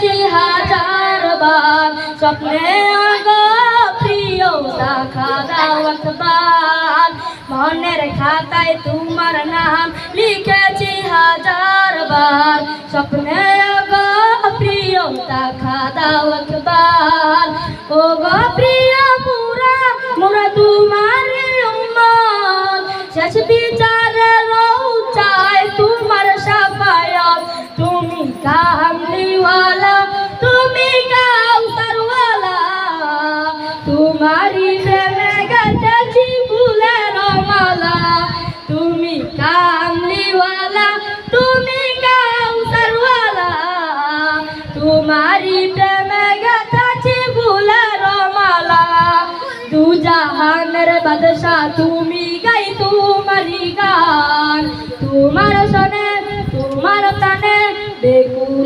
লিখেছি হাজার বার। স্বপ্নে প্রিয় দেখা দাও মনের খাতায় তোমার নাম লিখেছি হাজার বার। স্বপ্নে কামলিওয়ালা তুমি কাউসারওয়ালা তোমারি প্রেমে গেছি ফুলের মালা। তুমি কামলিওয়ালা, তুমি কাউসারওয়ালা তোমারি প্রেমে গেছি ফুলের মালা। দু জাহানের বাদশা তুমি গাই তোমারি গান। তোমার সনে তোমার তানে বেকুলে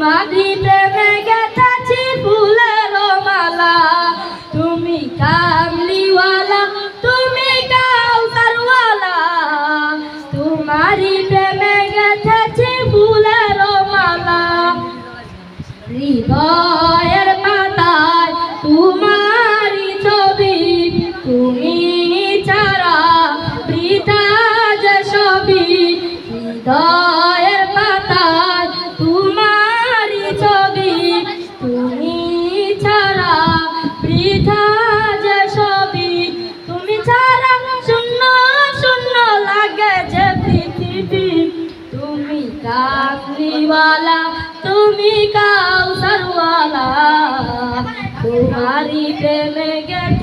তোমারি প্রেমে গেছি ফুলের মালা। তুমি কামলিওয়ালা, তুমি কাউসারওয়ালা তোমারি প্রেমে গেছি ফুলের মালা। হৃদয়ের পাতায় তোমারি ছবি, তুমি ছাড়া বৃথা যে ছবি হৃদয়ের ছাড়া বৃথা তুমি ছাড়া শূন্য শূন্য লাগে যে পৃথিবী। তুমি কাকলিওয়ালা, তুমি কাউসারওয়ালা। তোমারি প্রেমে